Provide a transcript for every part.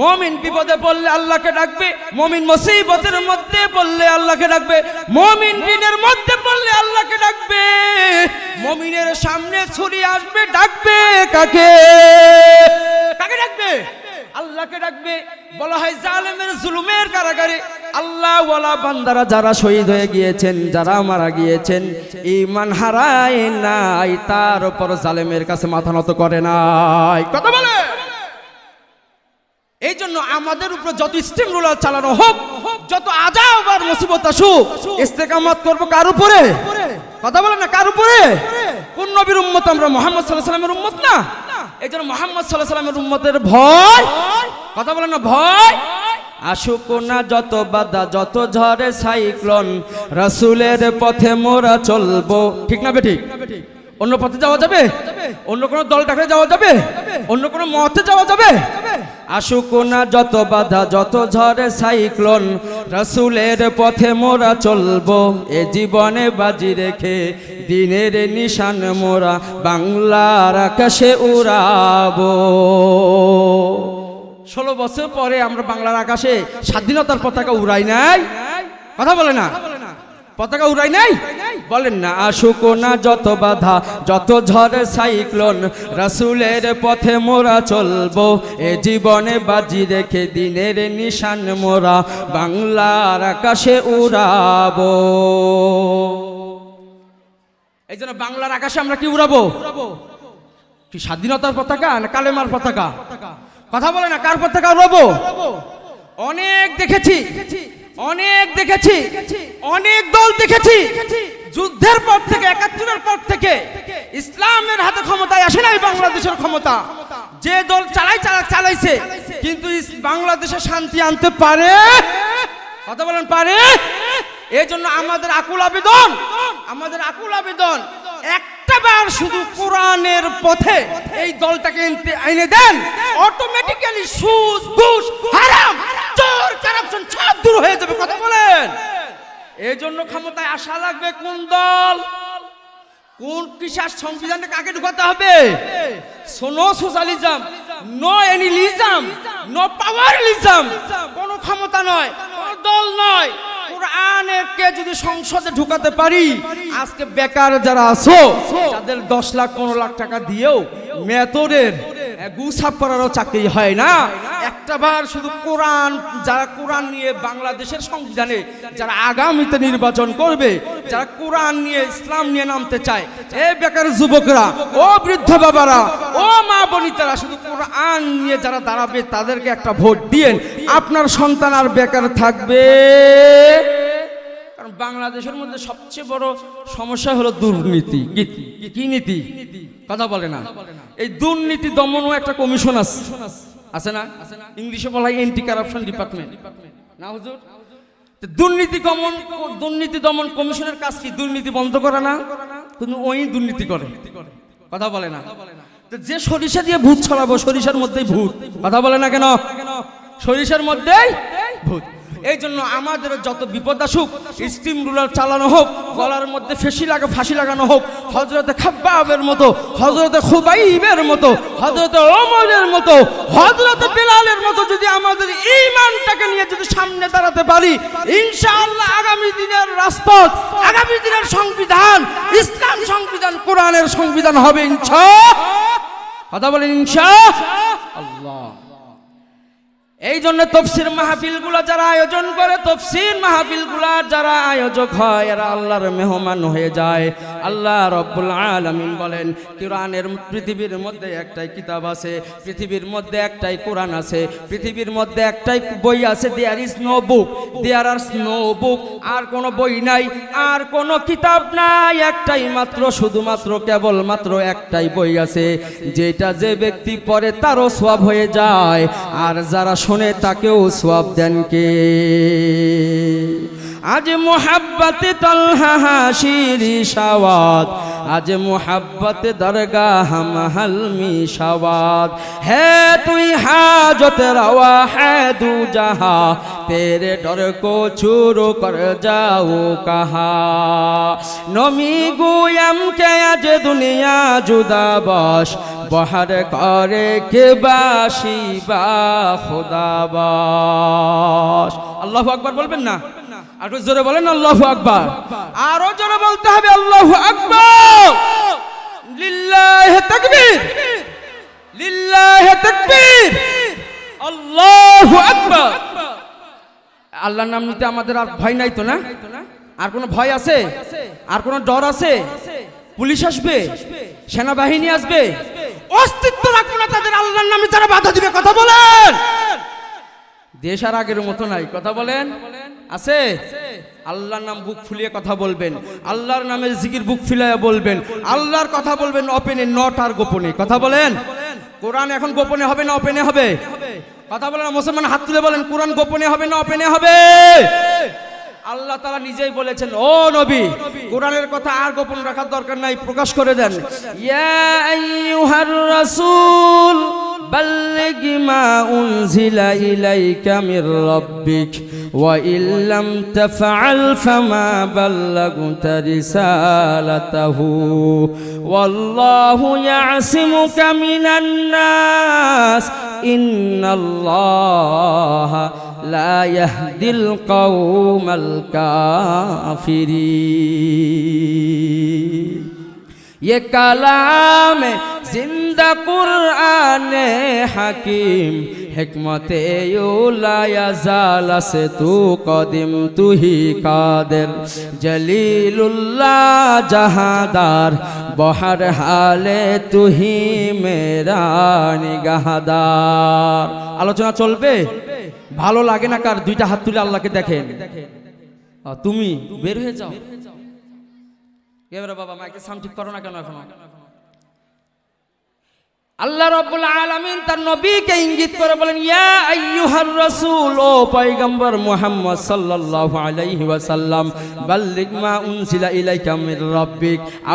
মমিন বিপদে পড়লে আল্লাহকে ডাকবে, মমিন মুসিবতের মধ্যে পড়লে আল্লাহকে ডাকবে, মমিন ঋণের মধ্যে পড়লে আল্লাহকে ডাকবে, মমিনের সামনে ছুরি আসবে, ডাকবে কাকে? কাকে ডাকবে? আল্লাহকে ডাকবে। বলা হয় জালেমের জুলুমের কারাগারে আল্লাহ ওয়ালা বান্দারা যারা শহীদ হয়ে গিয়েছেন, যারা মারা গিয়েছেন ইমান হারায় নাই, তার উপর জালেমের কাছে মাথা নত করে নাই। কথা বলে? এই জন্য আমাদের উপর যত স্টিম রোলার চালানো হোক, যত আজাব আর মুসিবত আসুক, ইস্তেকামত করব কার উপরে? কথা বলে না, কার উপরে? কোন নবীর উম্মত আমরা মোহাম্মদ সাল্লাহ সাল্লামের উম্মত না? এই জন্য মোহাম্মদ সাল্লাহ সাল্লামের উম্মতের ভয়? কথা বলে না, ভয়? আসুক না যত বাধা, যত ঝড়ে সাইক্লোন, রাসূলের পথে মোরা চলবো। ঠিক না বেঠিক? অন্য পথে যাওয়া যাবে? অন্য কোনো দল ডাকে যাওয়া যাবে? অন্য কোনো মতে যাওয়া যাবে? আসুক না যত বাধা, যত ঝড়ে সাইক্লোন, রাসূলের পথে মোরা চলবো, এ জীবনে বাজি রেখে দিনের নিশান মোরা বাংলার আকাশে উড়াবো। ষোলো বছর পরে আমরা বাংলার আকাশে স্বাধীনতার পতাকা উড়াই নাই? কথা বলে না। পতাকা উড়াই নাই? বলেন না, আসুক না যত বাধা, যত ঝড় সাইক্লোন, রাসূলের পথে মোরা চলবো। এ জীবনে বাজি রেখে দিনের নিশান মোরা, বাংলার আকাশে উড়াবো। এই জন্য বাংলার আকাশে আমরা কি উড়াবো? কি স্বাধীনতার পতাকা না কালেমার পতাকা? কথা বলে না, কার পতাকা উড়াবো? অনেক দেখেছি অনেক দেখেছি, অনেক দল দেখেছি যুদ্ধের পর থেকে, একাত্তরের পর থেকে ইসলামের হাতে ক্ষমতায় আসে নাই বাংলাদেশের ক্ষমতা। যে দল চালাই, চালা, চালাইছে, কিন্তু বাংলাদেশে শান্তি আনতে পারে? কথা বলেন, পারে? এই জন্য আমাদের আকুল আবেদন, আমাদের আকুল আবেদন, একটা বার শুধু কোরআনের পথে এই দলটাকে এনে দেন। অটোমেটিক্যালি সুদ, ঘুষ, হারাম, চোর কারাপশন সব দূর হয়ে যাবে। কথা বলেন। এই জন্য ক্ষমতায় আসা লাগবে কোন দল? কোন কিসার সংবিধানে কাকে ঢুকাতে হবে? সোনো socialism. No nihilism no powerlism কোন ক্ষমতা নয় কোন দল নয়। কোরআনের কে যদি সংসদে ঢুকাতে পারি আজকে বেকার যারা আছো তাদের দশ লাখ পনেরো লাখ টাকা দিয়েও মেতরের গুসাপ করারও চাকরি হয় না। একটা বার শুধু কোরআন, যারা কোরআন নিয়ে বাংলাদেশের সংবিধানে যারা আগামীতে নির্বাচন করবে, যারা কোরআন নিয়ে, ইসলাম নিয়ে নামতে চায়, এ বেকার যুবকরা, ও বৃদ্ধ বাবারা, ও মা বনিতারা, শুধু কোরআন নিয়ে যারা দাঁড়াবে, তাদেরকে একটা ভোট দিয়েন। আপনার সন্তান আর বেকার থাকবে। কারণ বাংলাদেশের মধ্যে সবচেয়ে বড় সমস্যা হলো দুর্নীতি। কি- নীতি? কথা বলে না। এই দুর্নীতি দমনও একটা কমিশন আছে আছে না? ইংলিশে বলা হয় এন্টি কারাপশন ডিপার্টমেন্ট না, হুজুর? দুর্নীতি দমন দুর্নীতি দমন কমিশনের কাজ কি? দুর্নীতি বন্ধ করা না? কিন্তু ওই দুর্নীতি করে। কথা বলে না। যে সরিষা দিয়ে ভূত ছড়াবো, সরিষার মধ্যেই ভূত। কথা বলে না কেন? সরিষার মধ্যেই ভূত। এই জন্য আমাদের যত বিপদ আসুক স্টিম রুলার চালানো হোক, গলার মধ্যে ফেসি লাগা, ফাঁসি লাগানো হোক হজরতে খাব্বাবের মতো হজরতে খুবাইবের মতো হজরতে অমরের মতো হজরতে বেলালের মতো যদি আমাদের ইমানটাকে নিয়ে যদি সামনে দাঁড়াতে পারি, ইনশাআল্লাহ আগামী দিনের রাজপথ, আগামী দিনের সংবিধান, ইসলাম সংবিধান, কোরআনের সংবিধান হবে ইনশা কথা বলেন ইনশা আল্লাহ। এই জন্য তফসির মাহফিল যারা আয়োজন করে, তফসির মাহফিল যারা আয়োজক হয়, এরা আল্লাহর মেহমান হয়ে যায়। আল্লাহ রব্বুল আলামিন বলেন, কোরআনের পৃথিবীর মধ্যে একটাই কিতাব আছে, পৃথিবীর মধ্যে একটাই কোরআন আছে, পৃথিবীর মধ্যে একটাই বই আছে, there is no book, there are no book, আর কোনো বই নাই, আর কোনো কিতাব নাই, একটাই মাত্র, শুধুমাত্র কেবল মাত্র একটাই বই আছে। যেটা যে ব্যক্তি পড়ে, তারও সওয়াব হয়ে যায়, আর যারা শোনে তাকেও সওয়াব দেন কে? আজ মোহাব্বত তলহা হাসিরি সাওয়াত আজ মোহাব্বত দরগা হাম হলমি সাওয়াত হে তুই হাজত রওয়া, হে দু জাহা তেরে ডর কো ছুরো কর যাও কাহা। নমি গুয়াম কে আজ দুনিয়া জুদা বস, বহার করে কে বাসি বা খোদা বাস। আল্লাহ আকবার বলবেন না? আর জোরে বলেন, আল্লাহু আকবার আরও জোরে বলতে হবে, আল্লাহু আকবার লিল্লাহি তাকবীর। লিল্লাহি তাকবীর। আল্লাহু আকবার। আল্লাহর নাম নিতে আমাদের আর ভয় নাই তো না? আর কোনো ভয় আছে? আর কোনো ডর আছে? পুলিশ আসবে? সেনাবাহিনী আসবে? অস্তিত্ব রাখব না তাদের আল্লাহর নামে, যারা বাধা দিবে, কথা বলেন। দেশ আর আগের মতো নাই, কথা বলেন। আছে? আল্লাহর নাম বুক ফুলিয়ে কথা বলবেন। আল্লাহর নামে জিকির বুক ফুলিয়ে বলবেন। আল্লাহর কথা বলবেন অপেনে, নট আর গোপনে। কথা বলেন? কোরআন এখন গোপনে হবে না ওপেনে হবে? কথা বলেন, মুসলমান হাত তুলে বলেন, কোরআন গোপনে হবে না ওপেনে হবে? আল্লাহ তারা নিজেই বলেছেন, ও নবী, কোরআনের কথা আর গোপন রাখার দরকার নাই প্রকাশ করে দেন। ইয়া আইয়ুহার রাসূল بلغ ما أنزل إليك من ربك وإن لم تفعل فما بلغت رسالته. والله يعصمك من الناس. إن الله لا يهدي القوم الكافرين. ये कलाम जिंदा कुरान हकीम हिकमत उलाया जाला से तू कदम तू ही कादिर जलीलुल्लाह जहादार बहर हाले तू ही मेरा নিগাহদার আলোচনা চলবে ভালো লাগে না কার দুইটা হাত তুলে আল্লাহকে দেখেন আ, তুমি বের হয়ে যাও এবারে বাবা মাকে সামঠিক করো না কেন এখনও? আল্লাহ রাব্বুল আলামিন তার নবীকে ইঙ্গিত করে বলেন ও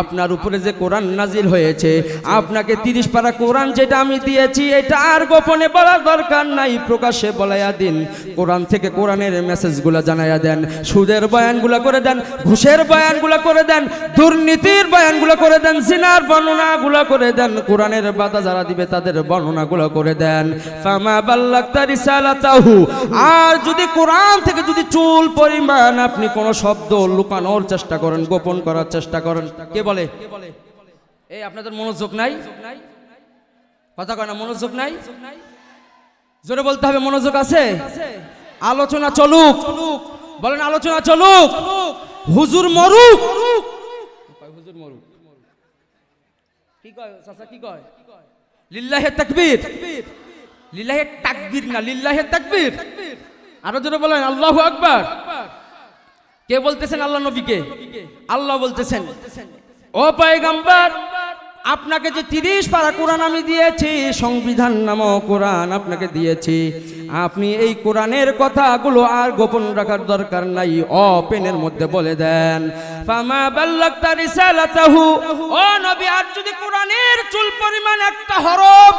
আপনার উপরে যে কোরআন নাজিল হয়েছে, আপনাকে 30 পারা কোরআন যেটা আমি দিয়েছি, এটা আর গোপনে বলার দরকার নাই। প্রকাশ্যে বলাইয়া দিন, কোরআন থেকে কোরআনের মেসেজগুলো জানাইয়া দেন, সুদের বয়ানগুলো করে দেন, ঘুষের বয়ানগুলো করে দেন, দুর্নীতির বয়ানগুলো করে দেন, জিনার বর্ণনাগুলো করে দেন, কোরআনের বাধা যারা দিবে তাদের বর্ণনাগুলো করে দেন। আর যদি কোরআন থেকে যদি চুল পরিমাণ আপনি কোন শব্দ লুকানোর চেষ্টা করেন, গোপন করার চেষ্টা করেন, কে বলে? এই, আপনাদের মনোযোগ নাই? কথা কয় না, মনোযোগ নাই? জোরে বলতে হবে, মনোযোগ আছে? আলোচনা চলুক। বলেন, আলোচনা চলুক। হুজুর মরুক। হুজুর মরুক। কি কয়, চাচা, কি কয়? লিল্লাহে তাকবীর। লিল্লাহে তাকবীর না, লিল্লাহে তাকবীর। আরও যেন বলেন, আল্লাহ আকবার। কে বলতেছেন আল্লাহ নবীকে? আল্লাহ বলতেছেন। ও পয়গম্বর আপনাকে যে তিরিশ পারা কোরআন আমি দিয়েছি, সংবিধান নামক কোরআন আপনাকে দিয়েছি। আপনি এই কোরআনের কথাগুলো আর গোপন রাখার দরকার নাই অপেনের মধ্যে বলে দেন। ফামা নবী, আর যদি চুল একটা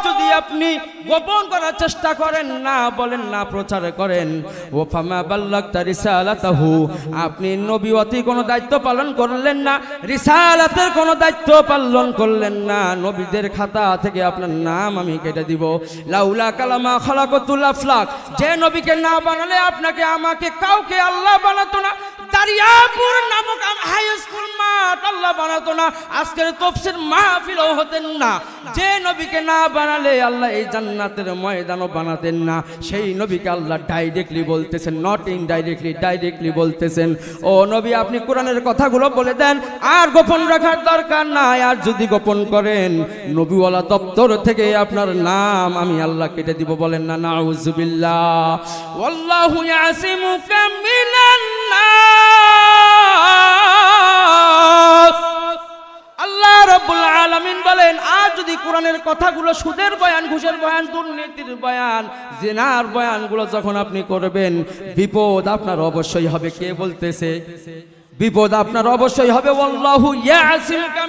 যদি আপনি গোপন করার চেষ্টা করেন, না বলেন, না প্রচার করেন, ও আপনি নবীওয়াতি কোনো দায়িত্ব পালন করলেন না, রিসালাতের কোনো দায়িত্ব পালন করলেন না, নবীদের খাতা থেকে আপনার নাম আমি কেটে দিব। লাউলা কালামা খালাকতুল ফ্লাক যে নবীকে না বানালে আপনাকে, আমাকে কাউকে আল্লাহ বানাতো বানাতো না, আজকের তফসির মাহফিলও হতেন না। যে নবীকে না বানালে আল্লাহ এই জান্নাতের ময়দানও বানাতেন না। সেই নবীকে আল্লাহ ডাইরেক্টলি বলতেছেন নট ডাইরেক্টলি বলতেছেন। ও নবী, আপনি কোরআনের কথাগুলো বলে দেন, আর গোপন রাখার দরকার নাই, আর যদি গোপন করেন, নবীওয়ালা দপ্তর থেকে আপনার নাম আমি আল্লাহ কেটে দিব বলেন না, নাউজুবিল্লাহ। ওয়াল্লাহু ইয়াসিমুকা আল্লাহ রাব্বুল আলামিন বলেন, আর যদি কোরআনের কথাগুলো সুদের বয়ান, ঘুষের বয়ান, দুর্নীতির বয়ান, জেনার বয়ানগুলো যখন আপনি করবেন, বিপদ আপনার অবশ্যই হবে। কে বলতেছে? বিপদ আপনার অবশ্যই হবে।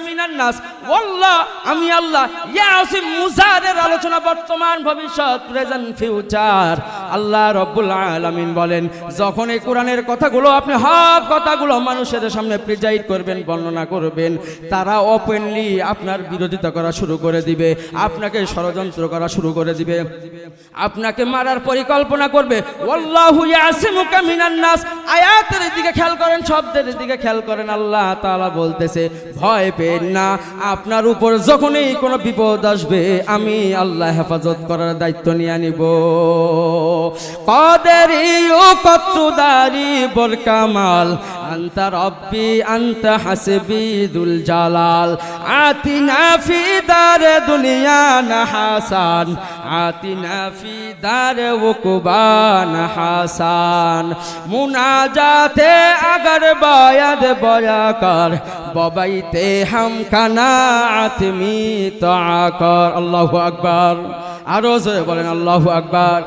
মিনান নাস। ওয়াল্লাহ, আমি আল্লাহ ইয়াসিম মুজারের আলোচনা বর্তমান ভবিষ্যৎ, প্রেজেন্ট ফিউচার। আল্লাহ রব্বুল আলামিন বলেন যখন এই কোরআনের কথাগুলো আপনি হক কথাগুলো মানুষের সামনে প্রিজাইড করবেন, বর্ণনা করবেন, তারা ওপেনলি আপনার বিরোধিতা করা শুরু করে দিবে, আপনাকে ষড়যন্ত্র করা শুরু করে দিবে, আপনাকে মারার পরিকল্পনা করবে। আয়াতের দিকে খেয়াল করেন, শব্দের দিকে খেয়াল করেন, আল্লাহ তাআলা বলতেছে, ভয় পেন না, আপনার উপর যখনই কোনো বিপদ আসবে, আমি আল্লাহ হেফাজত করার দায়িত্ব নিয়ে নিব। কদেরি ও কত্তুদারি বল কামাল, আন্তা রব্বি, আন্তা হাসবি দুল জালাল। আতিনা ফি দারে দুনিয়া না হাসান, আতিনা ফি দারে উকুবান হাসান। মুনাজাতে আগার বায়াদ বয়াকর ববাইতে হাম কানা আতমি তো আকর আল্লাহু আকবার। আরও জোরে বলেন, আল্লাহু আকবার।